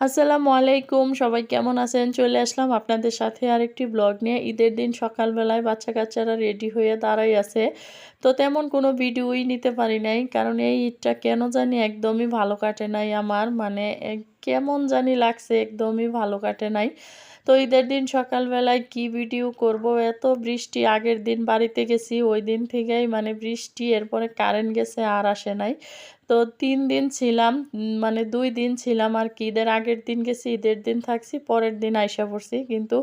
আসসালামু আলাইকুম, সবাই কেমন আছেন? চলে আসলাম আপনাদের সাথে আরেকটি ব্লগ নিয়ে। ঈদের দিন সকালবেলায় বাচ্চা কাচ্চারা রেডি হয়ে দাঁড়াই আছে। তো তেমন কোনো ভিডিওই নিতে পারি নাই, কারণ এই ঈদটা কেন জানি একদমই ভালো কাটে নাই আমার। মানে কেমন জানি লাগছে একদমই ভালো কাটে নাই। তো ঈদের দিন সকালবেলায় কি ভিডিও করব? এত বৃষ্টি, আগের দিন বাড়িতে গেছি, ওই দিন থেকেই মানে বৃষ্টি, এরপরে কারেন্ট গেছে আর আসে নাই। তো তিন দিন ছিলাম মানে দুই দিন ছিলাম আর কি। ঈদের আগের দিন গেছি, ঈদের দিন থাকছি, পরের দিন আইসা পড়ছি। কিন্তু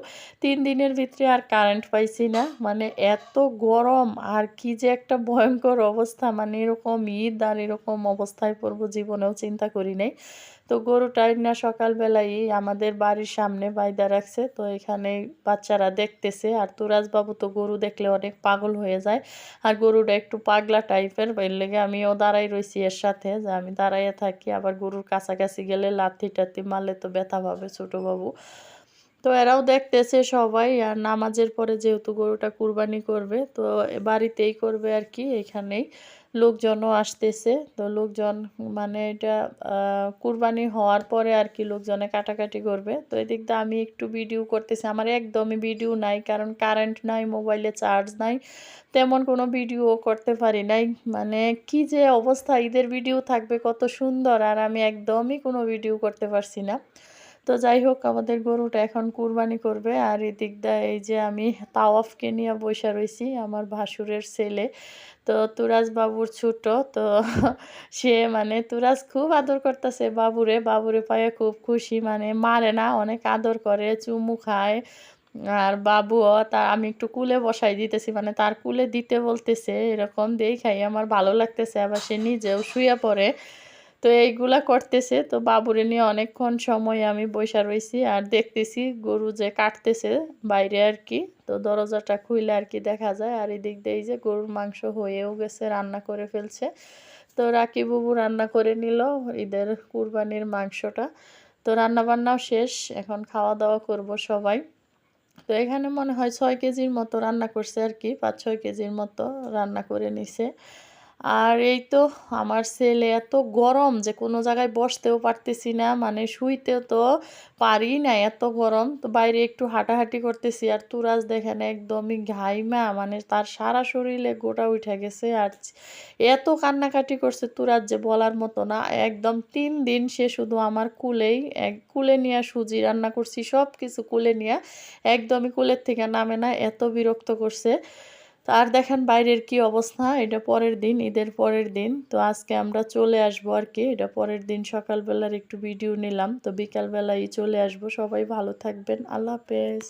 তিন দিনের ভিতরে আর কারেন্ট পাইছি না। মানে এত গরম আর কি যে একটা ভয়ঙ্কর অবস্থা। মানে এরকম ঈদ আর এরকম অবস্থায় পড়ব জীবনেও চিন্তা করি নাই। তো গরুটাই না সকালবেলায় আমাদের বাড়ির সামনে বাইদা রাখছে। তো এখানে বাচ্চারা দেখতেছে আর তুরাজ বাবু তো গরু দেখলে অনেক পাগল হয়ে যায়। আর গরুটা একটু পাগলা টাইপের এর লেগে আমিও দাঁড়াই রয়েছি এর সাথে। যে আমি দাঁড়াইয়া থাকি, আবার গরুর কাছাকাছি গেলে লাথি টাথি মারলে তো ব্যথা পাবে ছোটো বাবু তো এরাও দেখতেছে সবাই, আর নামাজের পরে যেহেতু গরুটা কুরবানি করবে, তো বাড়িতেই করবে আর কি, এখানেই। লোকজনও আসতেছে, তো লোকজন মানে এটা কুরবানি হওয়ার পরে আর কি লোকজনে কাটাকাটি করবে। তো এদিক দিয়ে আমি একটু ভিডিও করতেছি, আমার একদমই ভিডিও নাই, কারণ কারেন্ট নাই মোবাইলে চার্জ নাই, তেমন কোনো ভিডিও করতে পারি নাই। মানে কি যে অবস্থা, ঈদের ভিডিও থাকবে কত সুন্দর, আর আমি একদমই কোনো ভিডিও করতে পারছি না। তো যাই হোক, আমাদের গরুটা এখন কুরবানি করবে। আর এদিক দিয়ে এই যে আমি তাওয়াফকে নিয়ে বসে রয়েছি আমার ভাসুরের ছেলে। তো তুরাজ বাবুর ছোট, তো সে মানে তুরাজ খুব আদর করতেছে বাবুরে। বাবুরে পায়ে খুব খুশি মানে মারে না, অনেক আদর করে, চুমু খায়। আর বাবুও তা আমি একটু কুলে বসাই দিতেছি মানে তার কুলে দিতে বলতেছে, এরকম দিয়েই খাই আমার ভালো লাগতেছে। আবার সে নিজেও শুয়ে পড়ে। তো এইগুলা করতেছে। তো বাবুরে নিয়ে অনেকক্ষণ সময় আমি বসে রয়েছি আর দেখতেছি গরু যে কাটতেছে বাইরে আর কি। তো দরজাটা খুইলে আর কি দেখা যায়। আর এদিক দিয়ে যে গরুর মাংস হয়েও গেছে, রান্না করে ফেলছে। তো রাকি বাবু রান্না করে নিল ঈদের কুরবানির মাংসটা। তো রান্না বান্নাও শেষ, এখন খাওয়া দাওয়া করব সবাই। তো এখানে মনে হয় ছয় কেজির মতো রান্না করছে আর কি পাঁচ ছয় কেজির মতো রান্না করে নিছে। আর এই তো আমার ছেলে এত গরম যে কোনো জায়গায় বসতেও পারতেছি না মানে শুইতেও তো পারি না এত গরম। তো বাইরে একটু হাঁটাহাঁটি করতেছি আর তুরাজ দেখেন একদমই ঘাইমা মানে তার সারা শরীরে গোটা উঠে গেছে। আর এত কান্নাকাটি করছে তুরাজ যে বলার মতো না, একদম তিন দিন সে শুধু আমার কুলেই, এক কুলে নিয়ে সুজি রান্না করছি সব কিছু কুলে নিয়ে, একদমই কুলের থেকে নামে না, এত বিরক্ত করছে। তো আর দেখেন বাইরের কি অবস্থা, এটা পরের দিন, ঈদের পরের দিন। তো আজকে আমরা চলে আসব আর কি, এটা পরের দিন সকালবেলার একটু ভিডিও নিলাম। তো বিকালবেলায় চলে আসব, সবাই ভালো থাকবেন, আল্লাহ হাফেজ।